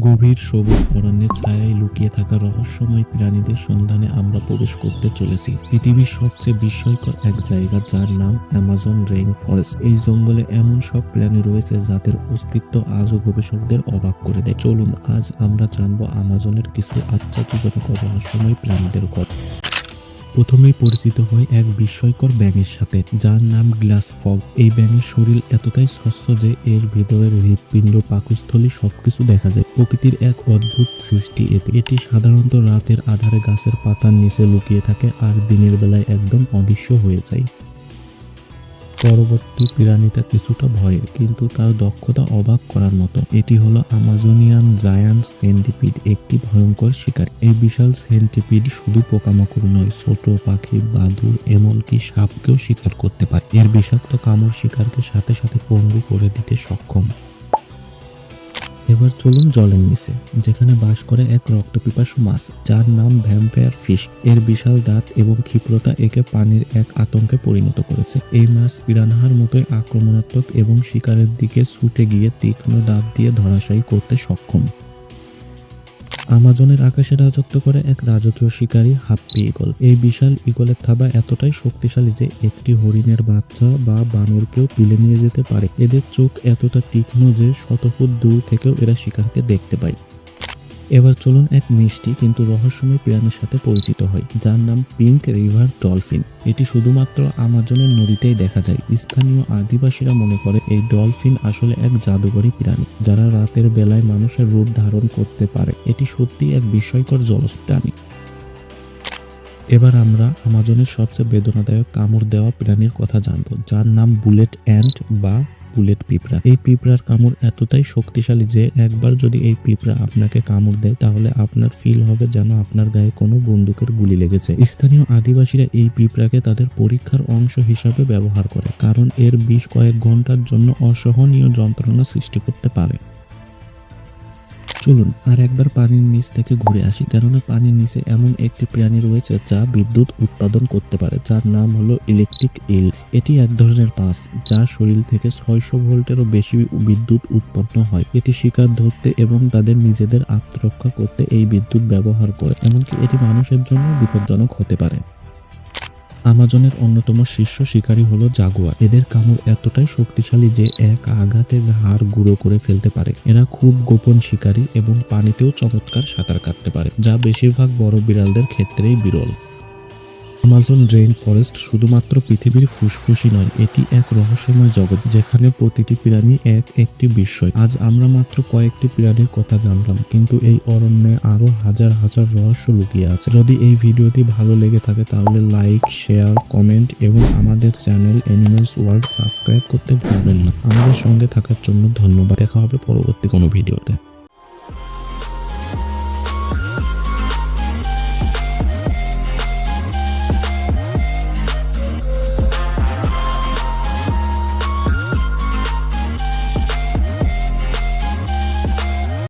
গভীর সবুজ অরণ্যের ছায়ায় লুকিয়ে থাকা রহস্যময় প্রাণীদের সন্ধানে আমরা প্রবেশ করতে চলেছি। পৃথিবীর সবচেয়ে বিস্ময়কর এক জায়গা যার নাম অ্যামাজন রেইন ফরেস্ট। এই জঙ্গলে এমন সব প্রাণী রয়েছে যাদের অস্তিত্ব আজও গবেষকদের অবাক করে দেয়। চলুন, আজ আমরা জানব আমাজনের কিছু আশ্চর্যজনক রহস্যময় প্রাণীদের কথা প্রথমেই পরিচিত হয় এক বিস্ময়কর ব্যাঙের সাথে, যার নাম গ্লাস ফগ এই ব্যাঙের শরীর এতটাই স্বচ্ছ যে এর ভেতরের হৃদপিণ্ড পাকস্থলী সবকিছু দেখা যায়। প্রকৃতির এক অদ্ভুত সৃষ্টি এটি এটি সাধারণত রাতের আধারে গাছের পাতার নিচে লুকিয়ে থাকে আর দিনের বেলায় একদম অদৃশ্য হয়ে যায়। পরবর্তী প্রাণীটা কিছুটা ভয়ের, কিন্তু তার দক্ষতা অবাক করার মতো। এটি হলো আমাজনিয়ান জায়ান্ট সেন্টিপিড, একটি ভয়ঙ্কর শিকার। এই বিশাল সেন্টিপিড শুধু পোকামাকড় নয়, ছোট পাখি বাদুর এমনকি সাপকেও শিকার করতে পারে। এর বিষাক্ত কামড় শিকারকে সাথে সাথে পঙ্গু করে দিতে সক্ষম। এবার চলুন জলের নিচে, যেখানে বাস করে এক রক্তপিপাসু মাছ, যার নাম ভ্যাম্পায়ার ফিশ। এর বিশাল দাঁত এবং ক্ষিপ্রতা একে পানির এক আতঙ্কে পরিণত করেছে। এই মাছ পিরানহার মতোই আক্রমণাত্মক এবং শিকারের দিকে ছুটে গিয়ে তীক্ষ্ণ দাঁত দিয়ে ধরাশায়ী করতে সক্ষম। আমাজনের আকাশে রাজত্ব করে এক রাজকীয় শিকারী হাপ্পি ইগল এই বিশাল ইগলের থাবা এতটাই শক্তিশালী যে একটি হরিণের বাচ্চা বা বানরকেও তুলে নিয়ে যেতে পারে। এদের চোখ এতটা তীক্ষ্ণ যে শত ফুট দূর থেকেও এরা শিকারকে দেখতে পায়। এবার চলুন এক মিষ্টি কিন্তু রহস্যময় প্রাণীর সাথে পরিচিত হয় যার নাম পিঙ্ক রিভার ডলফিন। এটি শুধুমাত্র আমাজনের নদীতেই দেখা যায়। স্থানীয় আদিবাসীরা মনে করে এই ডলফিন আসলে এক জাদুকরী প্রাণী, যারা রাতের বেলায় মানুষের রূপ ধারণ করতে পারে। এটি সত্যি এক বিস্ময়কর জলজ প্রাণী। এবার আমরা আমাজনের সবচেয়ে বেদনাদায়ক কামড় দেওয়া প্রাণীর কথা জানব, যার নাম বুলেট অ্যান্ট বা বুলেট পিঁপড়া। এই পিঁপড়ার কামড় এতটাই শক্তিশালী যে একবার যদি এই পিঁপড়া আপনাকে কামড় দেয়, তাহলে আপনার ফিল হবে যেন আপনার গায়ে কোনো বন্দুকের গুলি লেগেছে। স্থানীয় আদিবাসীরা এই পিঁপড়াকে তাদের পরীক্ষার অংশ হিসাবে ব্যবহার করে, কারণ এর বিষ কয়েক ঘণ্টার জন্য অসহনীয় যন্ত্রণা সৃষ্টি করতে পারে। চলুন আর একবার পানির নিচ থেকে ঘুরে আসি, কেননা পানির নিচে এমন একটি প্রাণী রয়েছে যা বিদ্যুৎ উৎপাদন করতে পারে, যার নাম হলো ইলেকট্রিক ইল এটি এক ধরনের পাস যা শরীর থেকে ছয়শো ভোল্টেরও বেশি বিদ্যুৎ উৎপন্ন হয়। এটি শিকার ধরতে এবং তাদের নিজেদের আত্মরক্ষা করতে এই বিদ্যুৎ ব্যবহার করে, এমনকি এটি মানুষের জন্য বিপজ্জনক হতে পারে। আমাজনের অন্যতম শীর্ষ শিকারী হলো জাগুয়ার। এদের কামড় এতটাই শক্তিশালী যে এক আঘাতের হাড় গুঁড়ো করে ফেলতে পারে। এরা খুব গোপন শিকারী এবং পানিতেও চমৎকার সাঁতার কাটতে পারে, যা বেশিরভাগ বড় বিড়ালদের ক্ষেত্রেই বিরল। আমাজন রেইন ফরেস্ট শুধুমাত্র পৃথিবীর ফুসফুসই নয়, এটি এক রহস্যময় জগৎ যেখানে প্রতিটি প্রাণী এক একটি বিস্ময়। আজ আমরা মাত্র কয়েকটি প্রাণীর কথা জানলাম, কিন্তু এই অরণ্যে আরও হাজার হাজার রহস্য লুকিয়ে আছে। যদি এই ভিডিওটি ভালো লেগে থাকে, তাহলে লাইক, শেয়ার, কমেন্ট এবং আমাদের চ্যানেল অ্যানিমেলস ওয়ার্ল্ড সাবস্ক্রাইব করতে ভুলবেন না। আমাদের সঙ্গে থাকার জন্য ধন্যবাদ। দেখা হবে পরবর্তী কোনো ভিডিওতে।